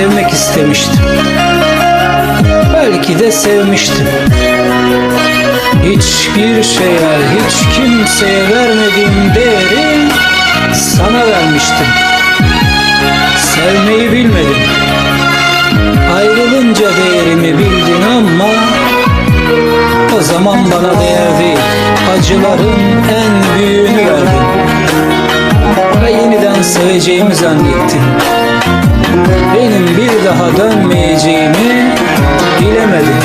sevmek istemiştim. Belki de sevmiştim. Hiçbir şeye, hiç kimseye vermediğim değeri sana vermiştim. Sevmeyi bilmedim. Ayrılınca değerimi bildin ama o zaman bana değer. Acıların en büyüğünü verdin. Ve yeniden seveceğimi zannettin. Benim bir daha dönmeyeceğimi bilemedin.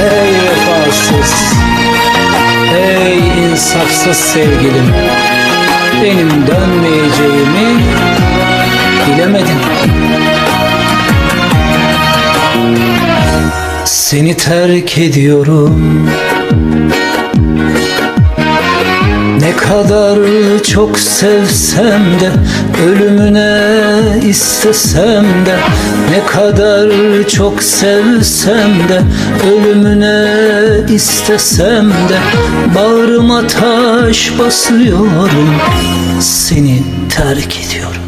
Ey vefasız, ey insafsız sevgilim. Benim dönmeyeceğimi bilemedin. Seni terk ediyorum Ne kadar çok sevsem de Ölümüne istesem de Ne kadar çok sevsem de Ölümüne istesem de Bağrıma taş basıyorum Seni terk ediyorum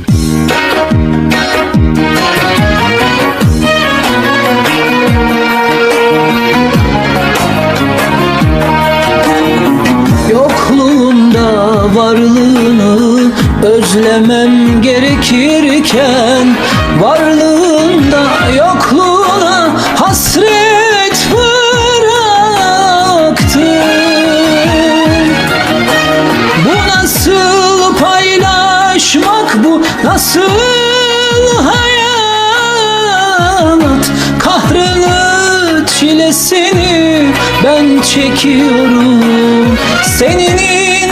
varlığını özlemem gerekirken Varlığında yokluğuna hasret bıraktım. Bu nasıl paylaşmak bu nasıl hayat Kahrını çilesini ben çekiyorum Senin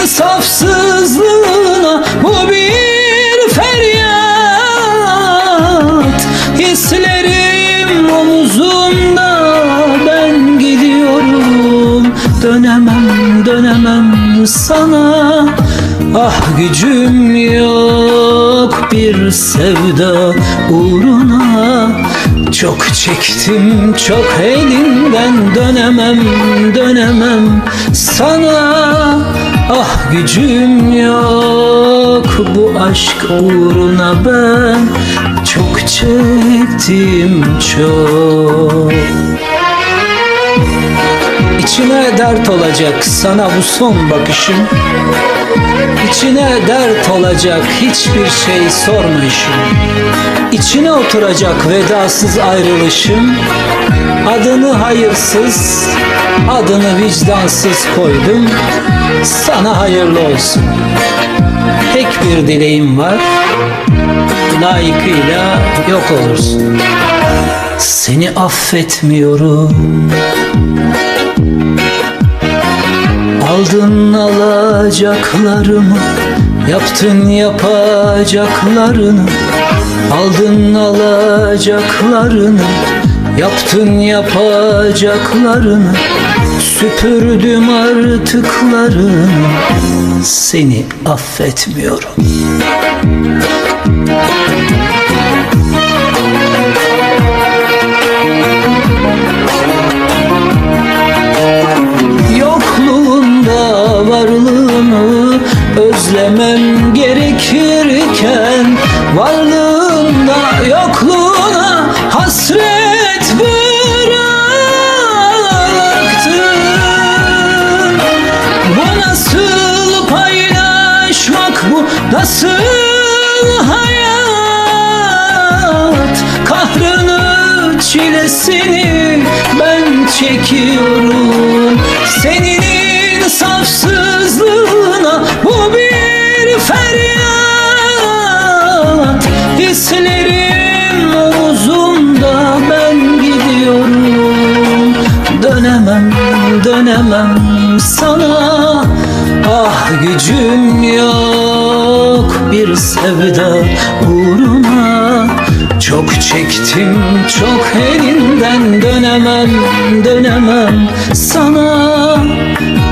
insafsızlığına. Bu bir feryat. Hislerim omuzumda. Ben gidiyorum. Dönemem dönemem sana Ah gücüm yok bir sevda uğruna. Çok çektim çok elinden dönemem dönemem sana. Ah gücüm yok bu aşk uğruna ben. Çok çektim çok İçine dert olacak sana bu son bakışım. İçine dert olacak hiçbir şey sormayışım. İçine oturacak vedasız ayrılışım. Adını hayırsız, adını vicdansız koydum. Sana hayırlı olsun. Tek bir dileğim var. Layıkıyla yok olursun. Seni affetmiyorum Aldın alacaklarımı Yaptın yapacaklarını. Aldın alacaklarını Yaptın yapacaklarını. Süpürdüm artıklarını Seni affetmiyorum hayat Kahrını çilesini ben çekiyorum. Senin insafsızlığına bu bir feryat. Hislerim omuzumda ben gidiyorum. Dönemem dönemem sana gücüm yok. Bir sevda uğruna Çok çektim çok elinden dönemem dönemem sana.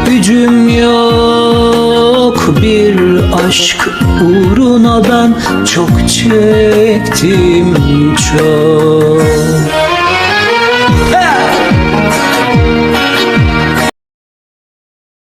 Gücüm yok. Bir aşk uğruna ben çok çektim çok